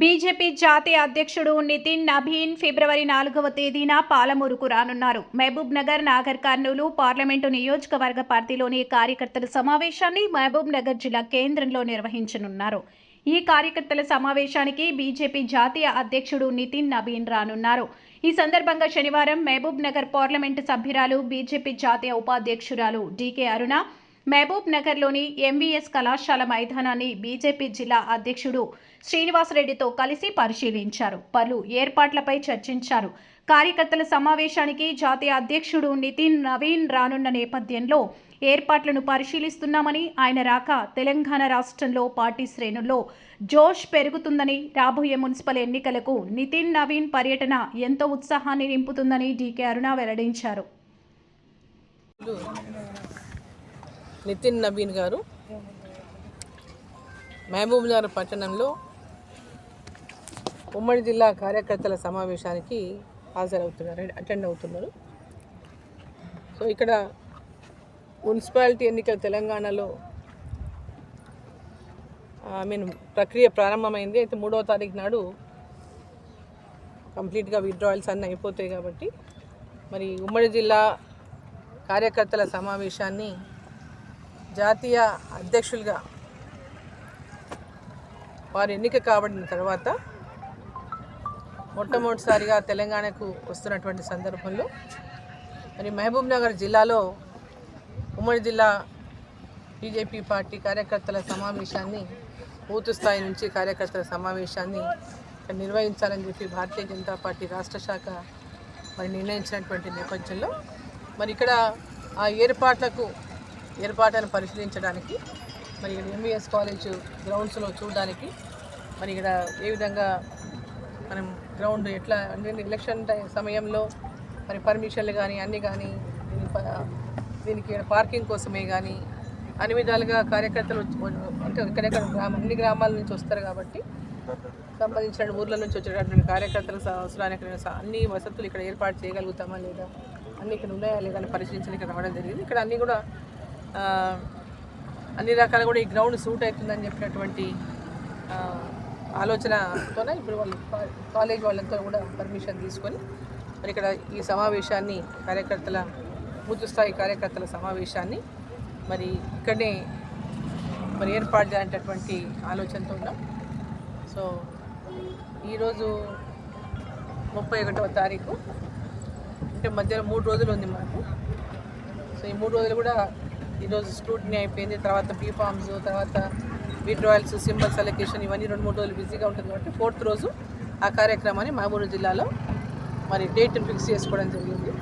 BJP జాతీయ అధ్యక్షుడు నితిన్ నభీన్ ఫిబ్రవరి నాలుగవ తేదీన పాలమూరుకు రానున్నారు. మహబూబ్ నగర్ నాగర్ కర్నూలు పార్లమెంటు నియోజకవర్గ పార్టీలోని కార్యకర్తల సమావేశాన్ని మహబూబ్ నగర్ జిల్లా కేంద్రంలో నిర్వహించనున్నారు. ఈ కార్యకర్తల సమావేశానికి బీజేపీ జాతీయ అధ్యక్షుడు నితిన్ నబీన్ రానున్నారు. ఈ సందర్భంగా శనివారం మహబూబ్ నగర్ పార్లమెంటు సభ్యురాలు బీజేపీ జాతీయ ఉపాధ్యక్షురాలు డీకే అరుణ మహబూబ్ నగర్లోని ఎంవీఎస్ కళాశాల మైదానాన్ని బీజేపీ జిల్లా అధ్యక్షుడు శ్రీనివాసరెడ్డితో కలిసి పరిశీలించారు. పలు ఏర్పాట్లపై చర్చించారు. కార్యకర్తల సమావేశానికి జాతీయ అధ్యక్షుడు నితిన్ నవీన్ రానున్న నేపథ్యంలో ఏర్పాట్లను పరిశీలిస్తున్నామని ఆయన రాక తెలంగాణ రాష్ట్రంలో పార్టీ శ్రేణుల్లో జోష్ పెరుగుతుందని రాబోయే మున్సిపల్ ఎన్నికలకు నితిన్ నవీన్ పర్యటన ఎంతో ఉత్సాహాన్ని నింపుతుందని డీకే అరుణ వెల్లడించారు. నితిన్ నబీన్ గారు. మహబూబ్నగర్ పట్టణంలో ఉమ్మడి జిల్లా కార్యకర్తల సమావేశానికి హాజరవుతున్నారు అటెండ్ అవుతున్నారు. సో ఇక్కడ మున్సిపాలిటీ ఎన్నికలు తెలంగాణలో ఐ మీన్ ప్రక్రియ ప్రారంభమైంది. అయితే మూడవ తారీఖు నాడు కంప్లీట్గా విత్డ్రాయల్స్ అన్నీ అయిపోతాయి కాబట్టి మరి ఉమ్మడి జిల్లా కార్యకర్తల సమావేశాన్ని జాతీయ అధ్యక్షులుగా వారు ఎన్నిక కాబడిన తర్వాత మొట్టమొదటిసారిగా తెలంగాణకు వస్తున్నటువంటి సందర్భంలో మరి మహబూబ్ నగర్ జిల్లాలో ఉమ్మడి జిల్లా బీజేపీ పార్టీ కార్యకర్తల సమావేశాన్ని బూత్ స్థాయి నుంచి కార్యకర్తల సమావేశాన్ని నిర్వహించాలని చెప్పి భారతీయ జనతా పార్టీ రాష్ట్ర శాఖ మరి నిర్ణయించినటువంటి నేపథ్యంలో మరి ఇక్కడ ఆ ఏర్పాట్లకు ఏర్పాట్లను పరిశీలించడానికి మరి ఇక్కడ ఎంబీఎస్ కాలేజ్ గ్రౌండ్స్లో చూడడానికి మరి ఇక్కడ ఏ విధంగా మనం గ్రౌండ్ ఎట్లా అంటే ఎలక్షన్ టై- సమయంలో మరి పర్మిషన్లు కానీ అన్నీ కానీ ప- దీనికి పార్కింగ్ కోసమే కానీ అన్ని విధాలుగా కార్యకర్తలు అంటే ఇక్కడెక్కడ గ్రామం అన్ని గ్రామాల నుంచి వస్తారు కాబట్టి సంబంధించిన ఊర్ల నుంచి వచ్చేటటువంటి కార్యకర్తలకు అవసరానికి అన్ని వసతులు ఇక్కడ ఏర్పాటు చేయగలుగుతామా లేదా అన్ని ఇక్కడ ఉన్నాయా లేదా అని పరిశీలించడానికి ఇక్కడ రావడం జరిగింది. ఇక్కడ అన్నీ కూడా అన్ని రకాలు కూడా ఈ గ్రౌండ్ సూట్ అవుతుందని చెప్పినటువంటి ఆలోచనతోనే ఇప్పుడు వాళ్ళు కాలేజ్ వాళ్ళంతా కూడా పర్మిషన్ తీసుకొని మరి ఇక్కడ ఈ సమావేశాన్ని కార్యకర్తల బూత్ స్థాయి కార్యకర్తల సమావేశాన్ని మరి ఇక్కడనే మరి ఏర్పాటు చేయాలనేటటువంటి ఆలోచనతో ఉన్నాం. సో ఈరోజు ముప్పై ఒకటవ తారీఖు అంటే మధ్యలో మూడు రోజులు ఉంది మనకు సో ఈ మూడు రోజులు కూడా ఈరోజు స్క్రూటినీ అయిపోయింది తర్వాత బీఫామ్స్ తర్వాత విడ్రాయల్స్ సింబల్స్ అలొకేషన్ ఇవన్నీ రెండు మూడు రోజులు బిజీగా ఉంటుంది కాబట్టి ఫోర్త్ రోజు ఆ కార్యక్రమాన్ని మహబూబ్ జిల్లాలో మరి డేట్ని ఫిక్స్ చేసుకోవడం జరిగింది.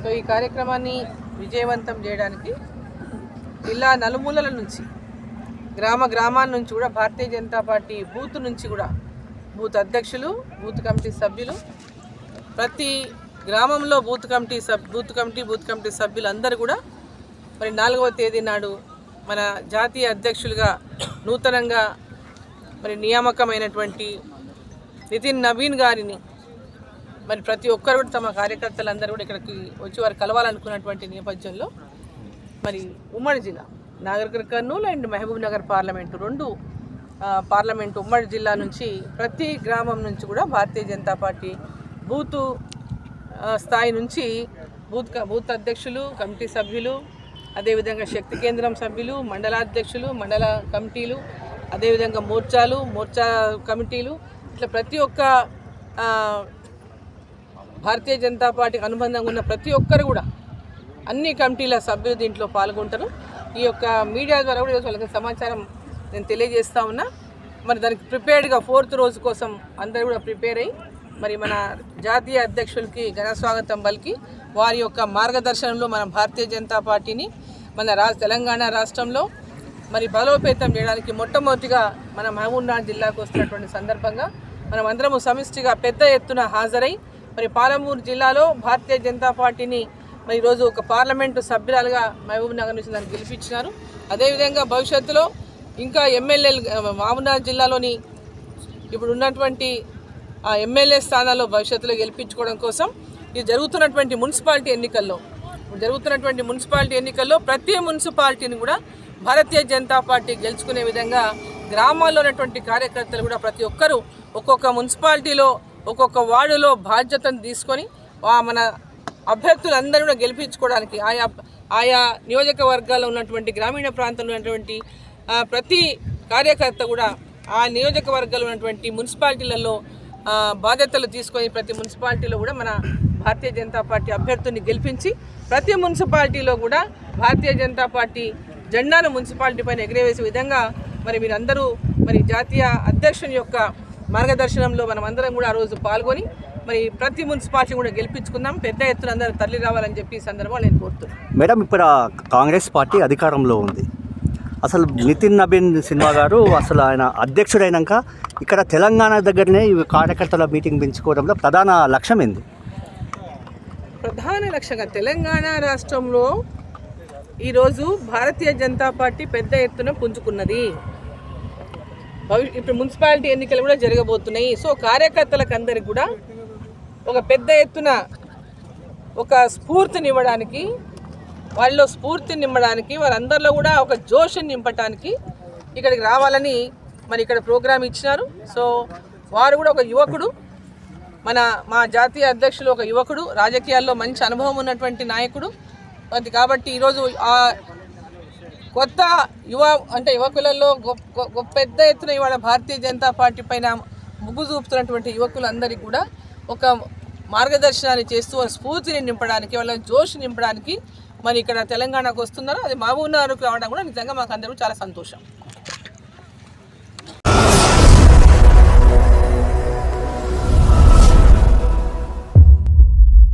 సో ఈ కార్యక్రమాన్ని విజయవంతం చేయడానికి జిల్లా నలుమూలల నుంచి గ్రామ గ్రామాల నుంచి కూడా భారతీయ జనతా పార్టీ బూత్ నుంచి కూడా బూత్ అధ్యక్షులు బూత్ కమిటీ సభ్యులు ప్రతి గ్రామంలో booth committee sub booth committee booth committee సభ్యులు అందరూ కూడా మరి నాలుగవ తేదీ నాడు మన జాతీయ అధ్యక్షులుగా నూతనంగా మరి నియామకమైనటువంటి నితిన్ నవీన్ గారిని మరి ప్రతి ఒక్కరు కూడా తమ కార్యకర్తలందరూ కూడా ఇక్కడికి వచ్చి వారు కలవాలనుకున్నటువంటి నేపథ్యంలో మరి ఉమ్మడి జిల్లా నాగరికర్ కర్నూలు అండ్ మహబూబ్ నగర్ పార్లమెంటు రెండు పార్లమెంటు ఉమ్మడి జిల్లా నుంచి ప్రతి గ్రామం నుంచి కూడా భారతీయ జనతా పార్టీ బూతు స్థాయి నుంచి బూత్ బూత్ అధ్యక్షులు కమిటీ సభ్యులు అదేవిధంగా శక్తి కేంద్రం సభ్యులు మండలాధ్యక్షులు మండల కమిటీలు అదేవిధంగా మోర్చాలు మోర్చా కమిటీలు ఇట్లా ప్రతి ఒక్క భారతీయ జనతా పార్టీకి అనుబంధంగా ఉన్న ప్రతి ఒక్కరు కూడా అన్ని కమిటీల సభ్యులు దీంట్లో పాల్గొంటారు. ఈ యొక్క మీడియా ద్వారా కూడా ఈరోజు వాళ్ళకి సమాచారం నేను తెలియజేస్తా ఉన్నా. మరి దానికి ప్రిపేర్డ్గా ఫోర్త్ రోజు కోసం అందరూ కూడా ప్రిపేర్ అయ్యి మరి మన జాతీయ అధ్యక్షులకి ఘన స్వాగతం పలికి వారి యొక్క మార్గదర్శనంలో మన భారతీయ జనతా పార్టీని మన రా తెలంగాణ రాష్ట్రంలో మరి బలోపేతం చేయడానికి మొట్టమొదటిగా మన మహబూబ్నగర్ జిల్లాకు వస్తున్నటువంటి సందర్భంగా మనం అందరము సమిష్టిగా పెద్ద ఎత్తున హాజరై మరి పాలమూరు జిల్లాలో భారతీయ జనతా పార్టీని మరి ఈరోజు ఒక పార్లమెంటు సభ్యురాలుగా మహబూబ్ నగర్ నుంచి దాన్ని గెలిపించినారు. అదేవిధంగా భవిష్యత్తులో ఇంకా ఎమ్మెల్యేలు మహబూబ్నగర్ జిల్లాలోని ఇప్పుడు ఉన్నటువంటి ఆ ఎమ్మెల్యే స్థానాల్లో భవిష్యత్తులో గెలిపించుకోవడం కోసం ఈ జరుగుతున్నటువంటి మున్సిపాలిటీ ఎన్నికల్లో జరుగుతున్నటువంటి మున్సిపాలిటీ ఎన్నికల్లో ప్రతి మున్సిపాలిటీని కూడా భారతీయ జనతా పార్టీ గెలుచుకునే విధంగా గ్రామాల్లో ఉన్నటువంటి కార్యకర్తలు కూడా ప్రతి ఒక్కరూ ఒక్కొక్క మున్సిపాలిటీలో ఒక్కొక్క వార్డులో బాధ్యతను తీసుకొని మన అభ్యర్థులందరూ కూడా గెలిపించుకోవడానికి ఆయా ఆయా నియోజకవర్గాల్లో ఉన్నటువంటి గ్రామీణ ప్రాంతంలో ఉన్నటువంటి ప్రతి కార్యకర్త కూడా ఆ నియోజకవర్గాల్లో ఉన్నటువంటి మున్సిపాలిటీలలో బాధ్యతలు తీసుకొని ప్రతి మున్సిపాలిటీలో కూడా మన భారతీయ జనతా పార్టీ అభ్యర్థుని గెలిపించి ప్రతి మున్సిపాలిటీలో కూడా భారతీయ జనతా పార్టీ జెండాను మున్సిపాలిటీ పైన ఎగిరేవేసే విధంగా మరి మీరందరూ మరి జాతీయ అధ్యక్షుని యొక్క మార్గదర్శనంలో మనం అందరం కూడా ఆ రోజు పాల్గొని మరి ప్రతి మున్సిపాలిటీ కూడా గెలిపించుకుందాం. పెద్ద ఎత్తున అందరూ తరలి రావాలని చెప్పి ఈ సందర్భంలో నేను కోరుతున్నాను. మేడం ఇప్పుడు కాంగ్రెస్ పార్టీ అధికారంలో ఉంది. అసలు నితిన్ నబీన్ సిన్హా గారు అసలు ఆయన అధ్యక్షుడైనాక ఇక్కడ తెలంగాణ దగ్గరనే ఈ కార్యకర్తల మీటింగ్ పెంచుకోవడంలో ప్రధాన లక్ష్యం ఏంది? ప్రధాన లక్ష్యంగా తెలంగాణ రాష్ట్రంలో ఈరోజు భారతీయ జనతా పార్టీ పెద్ద ఎత్తున పుంజుకున్నది. ఇప్పుడు మున్సిపాలిటీ ఎన్నికలు కూడా జరగబోతున్నాయి. సో కార్యకర్తలకు అందరికి కూడా ఒక పెద్ద ఎత్తున ఒక స్ఫూర్తిని ఇవ్వడానికి వాళ్ళలో స్ఫూర్తిని నింపడానికి వాళ్ళందరిలో కూడా ఒక జోష్ని నింపడానికి ఇక్కడికి రావాలని మరి ఇక్కడ ప్రోగ్రామ్ ఇచ్చినారు. సో వారు కూడా ఒక యువకుడు. మన మా జాతీయ అధ్యక్షులు ఒక యువకుడు. రాజకీయాల్లో మంచి అనుభవం ఉన్నటువంటి నాయకుడు. అది కాబట్టి ఈరోజు ఆ కొత్త యువ అంటే యువకులలో గొప్ప గొప్ప పెద్ద ఎత్తున ఇవాళ భారతీయ జనతా పార్టీ పైన ముగ్గు చూపుతున్నటువంటి యువకులందరికీ కూడా ఒక మార్గదర్శనాన్ని చేస్తూ వాళ్ళ స్ఫూర్తిని నింపడానికి వాళ్ళ జోష్ నింపడానికి మరి ఇక్కడ తెలంగాణకు వస్తున్నారు. అది మహబూబ్ నగర్కు రావడం కూడా నిజంగా మాకు అందరూ చాలా సంతోషం.